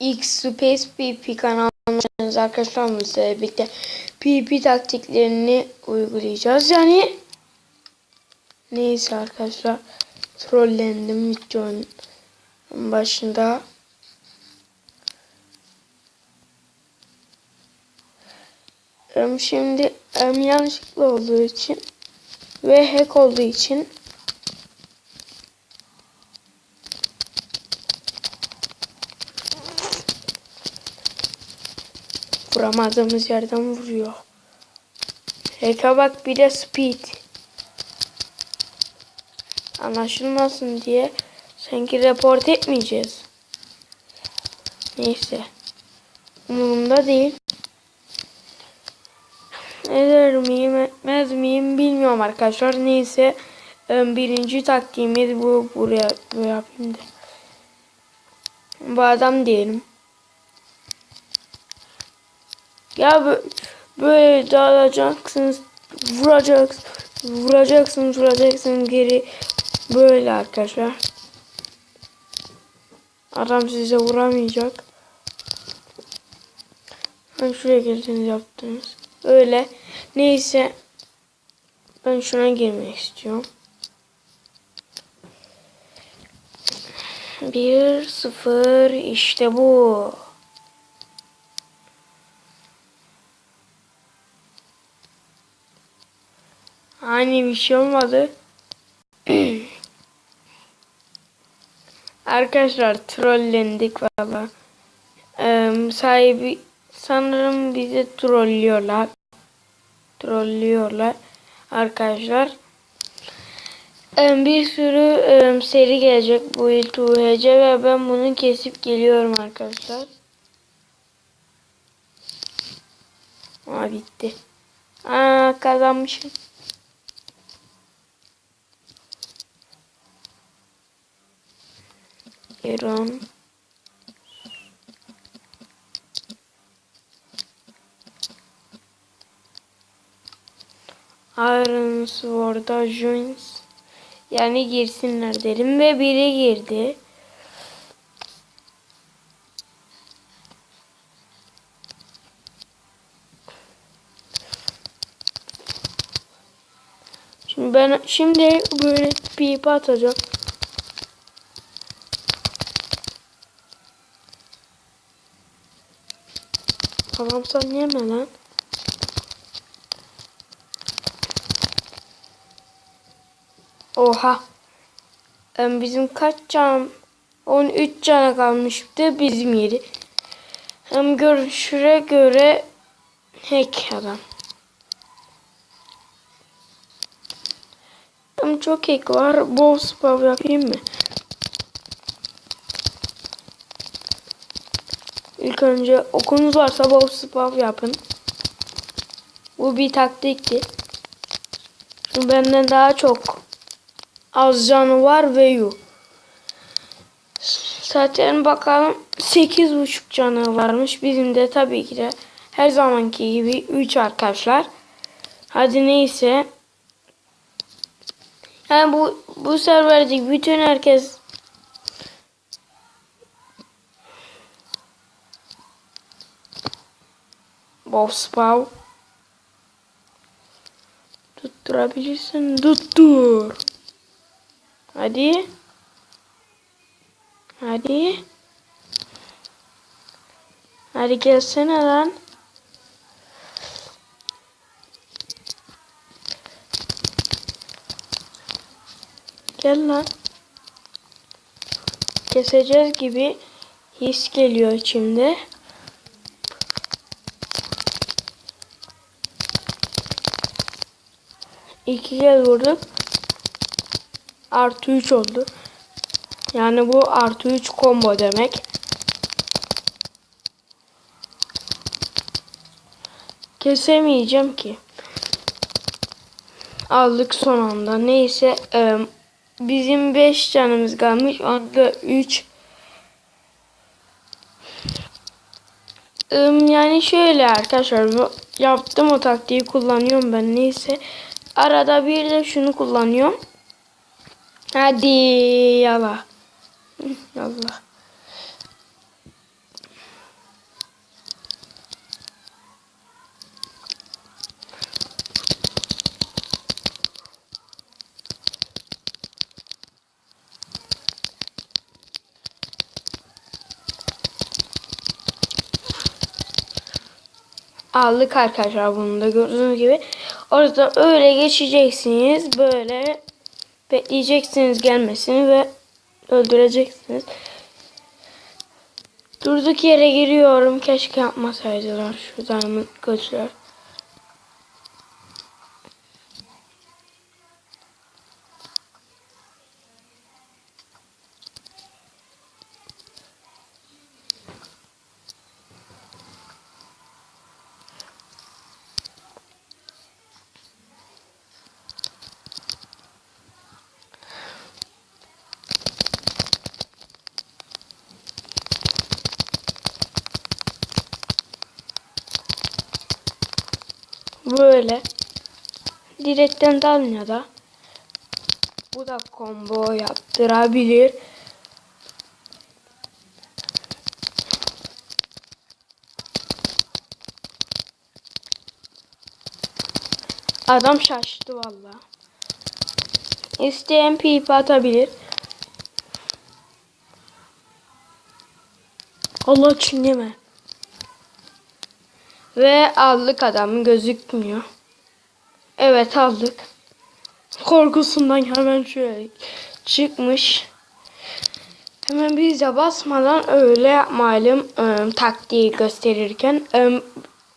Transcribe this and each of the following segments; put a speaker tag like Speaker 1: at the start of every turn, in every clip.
Speaker 1: X Space PP kanalımız arkadaşlar sizlerle birlikte PP taktiklerini uygulayacağız. Yani neyse arkadaşlar trollendim videonun başında. Şimdi yanlışlıkla olduğu için ve hack olduğu için vuramadığımız yerden vuruyor. Hack'a bak bir de speed. Anlaşılmasın diye sanki report etmeyeceğiz. Neyse. Umurumda değil. Eder miyim etmez miyim bilmiyorum arkadaşlar. Neyse em, birinci taktiğimiz bu. Buraya böyle yapayım da. Bu adam diyelim. Ya bö- böyle dağılacaksınız, vuracaksınız, vuracaksınız, vuracaksınız geri böyle arkadaşlar. Adam size vuramayacak. Ben şuraya geldiniz yaptınız. Öyle. Neyse. Ben şuna girmek istiyorum. 1-0 işte bu. Hani bir şey olmadı. Arkadaşlar trollendik valla. Ee, sahibi sanırım bizi trollüyorlar. Trollüyorlar arkadaşlar. Ee, bir sürü e, seri gelecek bu yıl TUHC ve ben bunu kesip geliyorum arkadaşlar. Aa bitti. Aa kazanmışım. İran. Iron Sword'a joins. Yani girsinler dedim ve biri girdi. Şimdi ben şimdi böyle bir ip atacağım. Tamam sen yeme lan. Oha. Bizim kaç can? 13 cana kalmıştı bizim yeri. Hem görüşüre göre hack adam. Hem çok hack var. Bol spav yapayım mı? İlk önce okunuz varsa bol spav yapın. Bu bir taktikti. Şimdi benden daha çok az canı var ve yu. Zaten bakalım 8.5 canı varmış. Bizim de tabii ki de her zamanki gibi 3 arkadaşlar. Hadi neyse. Yani bu bu serverdeki bütün herkes Boss Spaw Tutturabilirsin. Tuttur. Hadi. Hadi. Hadi gelsene lan. Gel lan. Keseceğiz gibi his geliyor içimde. İki kez vurduk. Artı 3 oldu. Yani bu artı 3 combo demek. Kesemeyeceğim ki. Aldık son anda. Neyse e, bizim 5 canımız kalmış. Onda 3 yani şöyle arkadaşlar yaptım o taktiği kullanıyorum ben neyse Arada bir de şunu kullanıyorum. Hadi yala. Allah. aldık arkadaşlar bunu da gördüğünüz gibi. Orada öyle geçeceksiniz. Böyle bekleyeceksiniz gelmesini ve öldüreceksiniz. Durduk yere giriyorum. Keşke yapmasaydılar şu diamond kılıçlar. Böyle. Direkten dalmıyor da. Bu da combo yaptırabilir. Adam şaştı valla. İsteyen pipi atabilir. Allah çinleme. Ve aldık adamı gözükmüyor. Evet aldık. Korkusundan hemen şöyle çıkmış. Hemen biz de basmadan öyle yapmayalım ıı, taktiği gösterirken. Iı,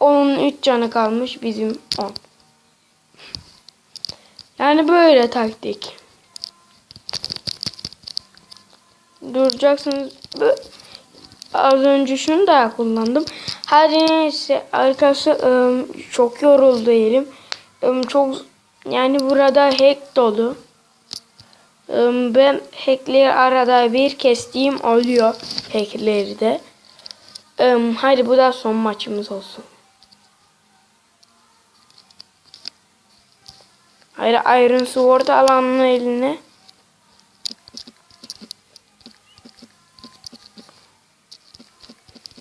Speaker 1: onun 3 canı kalmış bizim 10. Yani böyle taktik. Duracaksınız. Az önce şunu da kullandım. Her neyse arkadaşlar çok yoruldu elim. Im, Çok yani burada hack dolu. Ben hackleri arada bir kestiğim oluyor hackleri de. Hadi bu da son maçımız olsun. Hayır Iron Sword alanın eline.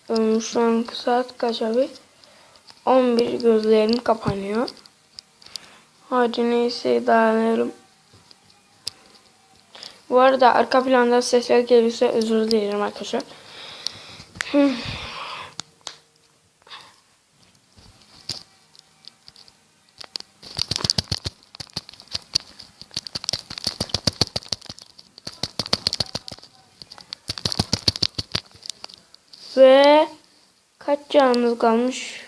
Speaker 1: Im, Şu an saat kaç abi? 11 gözlerim kapanıyor. Hadi neyse dayanırım. Bu arada arka planda sesler gelirse özür dilerim arkadaşlar. Ve canımız kalmış?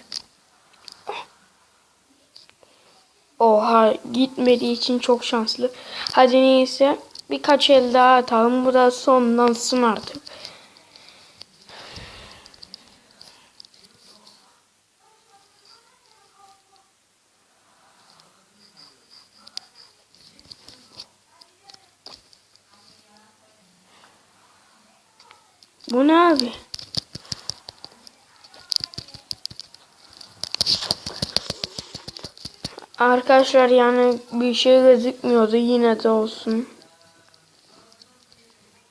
Speaker 1: Oha gitmediği için çok şanslı. Hadi neyse birkaç el daha atalım. Bu da sonlansın artık. Bu ne abi? Arkadaşlar yani bir şey gözükmüyordu yine de olsun.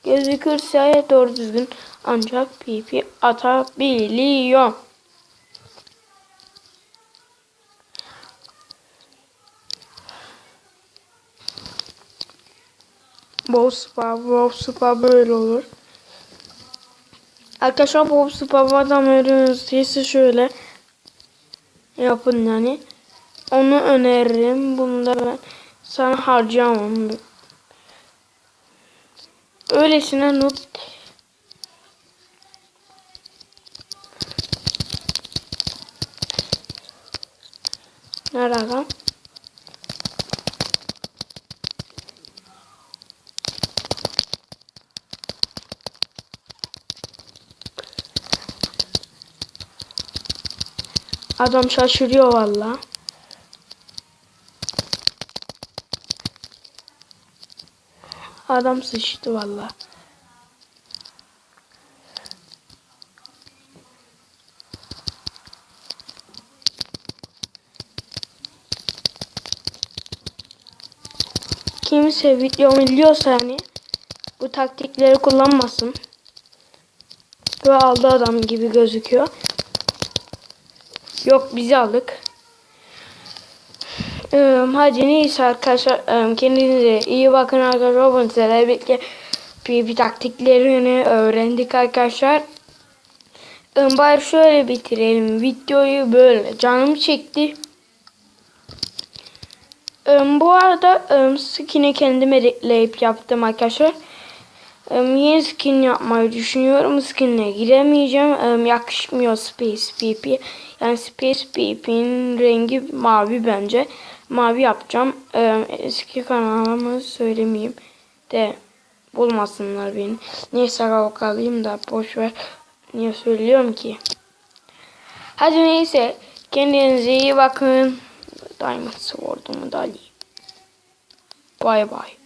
Speaker 1: Gözükürse doğru düzgün ancak pipi atabiliyor. Bow spa, bow spa böyle olur. Arkadaşlar bow spa adam öğrenirseniz şöyle yapın yani. Onu öneririm. Bunu da ben sana harcamam. Öylesine not Nerede adam? Adam şaşırıyor valla. Adam sıçtı valla. Kimse videomu izliyorsa yani bu taktikleri kullanmasın. Ve aldı adam gibi gözüküyor. Yok bizi aldık. Hadi neyse arkadaşlar kendinize iyi bakın arkadaşlar. Bu sizlerle birlikte PvP taktiklerini öğrendik arkadaşlar. Bari şöyle bitirelim. Videoyu böyle. Canım çekti. Bu arada skin'i kendim editleyip yaptım arkadaşlar. Yeni skin yapmayı düşünüyorum. Skin'e giremeyeceğim. Yakışmıyor Space PP. Yani Space PP'nin rengi mavi bence. Mavi yapacağım. Eski kanalımı söylemeyeyim de bulmasınlar beni. Neyse kalayım da boş ver. Niye söylüyorum ki? Hadi neyse. Kendinize iyi bakın. Diamond Sword'umu da alayım. Bay bay.